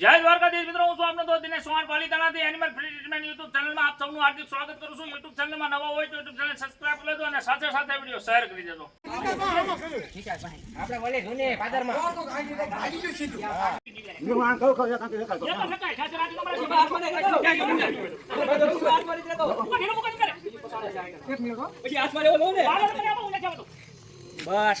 જય દ્વારકાધીશ મિત્રો હું છું આપનો દોસ્ત દિનેશ સોહાણ પાલિતાણાથી એનિમલ ફ્રી ટ્રીટમેન્ટ યુટ્યુબ ચેનલમાં આપ સૌનું હાર્દિક સ્વાગત કરું છું. યુટ્યુબ ચેનલમાં નવા હોય તો યુટ્યુબ ચેનલ સબસ્ક્રાઇબ કરી લેજો અને સાથે સાથે વીડિયો શેર કરી દેજો. આપણે ઓલે જૂને પાદરમાં. બસ.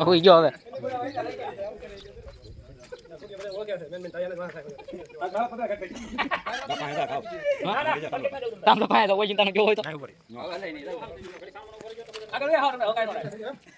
હોઈ ગયો હવે તામ તો પાયા તો ઓય ચિંતા કેવો હોય તો આગળ રવિ તો આવે હો પાછો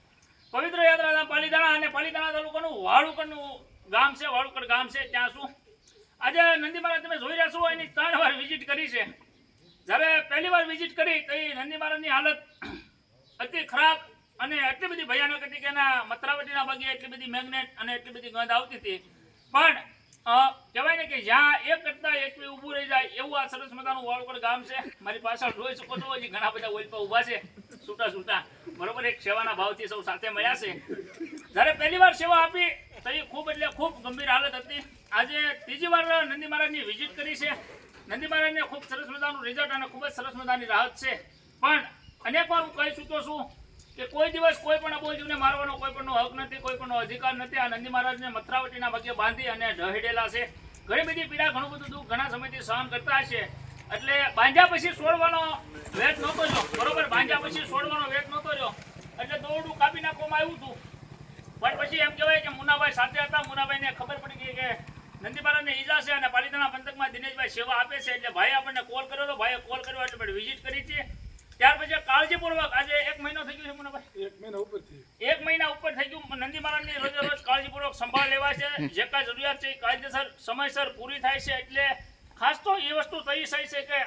પવિત્ર યાત્રાધામ પાલીતાણા અને પાલીતાણા તાલુકાનું વાળુકડનું ગામ છે વાળુકડ ગામ છે, ત્યાં શું? આજે નંદી મહારાજ તમે જોઈ રહ્યા છો, એની ત્રણ વાર વિઝિટ કરી છે. જ્યારે પહેલી વાર વિઝિટ કરી, તો એ નંદી મહારાજની હાલત અતિ ખરાબ અને એટલી બધી ભયાનક હતી કે એના મત્રાવટીના ભાગે એટલી બધી મેગ્નેટ અને એટલી બધી ગંધ આવતી હતી. પણ કહેવાય ને કે જ્યાં એક કરતા એકવી ઊભું રહી જાય એવું આ સરસ મજાનું વાળુકડ ગામ છે. મારી પાછળ જોઈ શકો છો, હજી ઘણા બધા ઓલપા ઊભા છે. છૂટા છૂટા. બરોબર, એક સેવાના ભાવથી સૌ સાથે મળ્યા છે. જ્યારે પહેલી વાર સેવા આપી, તો ખૂબ એટલે ખૂબ ગંભીર હાલત હતી. આજે ત્રીજી વાર નંદી મહારાજની વિઝિટ કરી છે. નંદી મહારાજને ખૂબ સરસ મજાનું રિઝલ્ટ અને ખૂબ જ સરસ મજાની રાહત છે. પણ અનેક વાર હું કહી ચૂક્યો છું કે કોઈ દિવસ કોઈ પણ અબોલજીવને મારવાનો કોઈ પણનો હક નથી, કોઈ પણનો અધિકાર નથી. આ નંદી મહારાજને મથરાવટીના ભાગે બાંધી અને ઢહેડેલા છે. ઘણી બધી પીડા, ઘણું બધું દુઃખ ઘણા સમયથી સહન કરતા હશે. એટલે બાંધ્યા પછી છોડવાનો વેટ નહોતો કરજો બરોબર, બાંધ્યા પછી છોડવાનો વેટ નતો રહ્યો. એટલે દોરડું કાપી નાખવામાં આવ્યું હતું. પણ પછી એમ કહેવાય કે મુનાભાઈ સાથે હતા. મુનાભાઈને ખબર પડી ગઈ કે નંદીબારાને ઈજા છે અને પાલિતાણા પંથકમાં દિનેશભાઈ સેવા આપે છે. એટલે ભાઈ આપણને કોલ કર્યો હતો ભાઈએ કોલ કર્યો એટલે આપણે વિઝિટ કરી છે. ત્યાર પછી કાળજીપૂર્વક આજે એક મહિનો થઈ ગયો છે મુનાભાઈ. એક મહિના ઉપરથી એક મહિના ઉપર થઈ ગયું. નંદી મહારાજની રોજે રોજ કાળજીપૂર્વક સંભાળ લેવા છે. જે કાંઈ જરૂરિયાત છે એ કાયદેસર સમયસર પૂરી થાય છે. એટલે ખાસ તો એ વસ્તુ થઈ શકે છે કે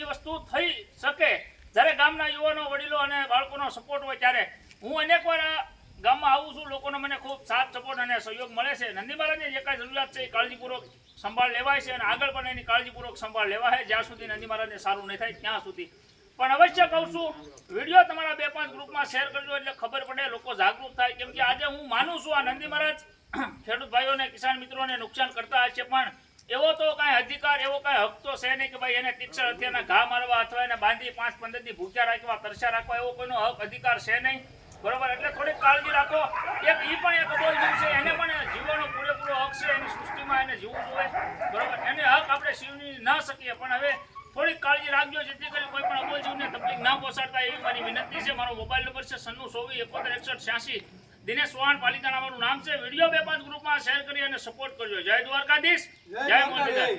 એ વસ્તુ થઈ શકે જ્યારે ગામના યુવાનો, વડીલો અને બાળકોનો સપોર્ટ હોય ત્યારે હું અનેક વાર ગામમાં આવું છું. લોકોનો મને ખૂબ સાથ, સપોર્ટ અને સહયોગ મળે છે. નંદી મહારાજની જે કાંઈ જરૂરિયાત છે એ કાળજીપૂર્વક સંભાળ લેવાય છે અને આગળ પણ એની કાળજીપૂર્વક સંભાળ લેવાય. જ્યાં સુધી નંદી મહારાજને સારું નહીં થાય ત્યાં સુધી. પણ અવશ્ય કહું છું, વીડિયો તમારા બે પાંચ ગ્રુપમાં શેર કરજો એટલે ખબર પડે, લોકો જાગૃત થાય. કેમ કે આજે હું માનું છું આ નંદી મહારાજ ખેડૂત ભાઈઓને કિસાન મિત્રોને નુકસાન કરતા હશે, પણ એવો તો કાંઈ અધિકાર, એવો કાંઈ હક તો છે નહીં કે ભાઈ એને તીક્ષણ હથિયારના ઘા મારવા અથવા એને બાંધી પાંચ પંદર દી ભૂખ્યા રાખવા, તરસ્યા રાખવા, એવો કોઈનો હક, અધિકાર છે નહીં. બરોબર? એટલે થોડીક કાળજી રાખો. એક ઈ પણ એક અબોલ જીવ છે, એને પણ જીવવાનો પૂરેપૂરો હક છે, એની સૃષ્ટિમાં એને જીવવું જોઈએ. બરોબર? એને હક આપણે શિવની ના શકીએ, પણ હવે થોડીક કાળજી રાખજો, જેથી કરી કોઈ પણ અબોલ જીવને તકલીફ ના પહોંચાડતા એવી મારી વિનંતી છે. મારો મોબાઈલ નંબર છે, સન્નુ સોવી એકોતેર એકસઠ છ્યાસી. દિનેશ ચૌહાણ પાલિતાણા મારું નામ છે. વીડિયો બે પાંચ ગ્રુપમાં શેર કરી અને સપોર્ટ કરજો. જય દ્વારકાધીશ. જય મુરલીધર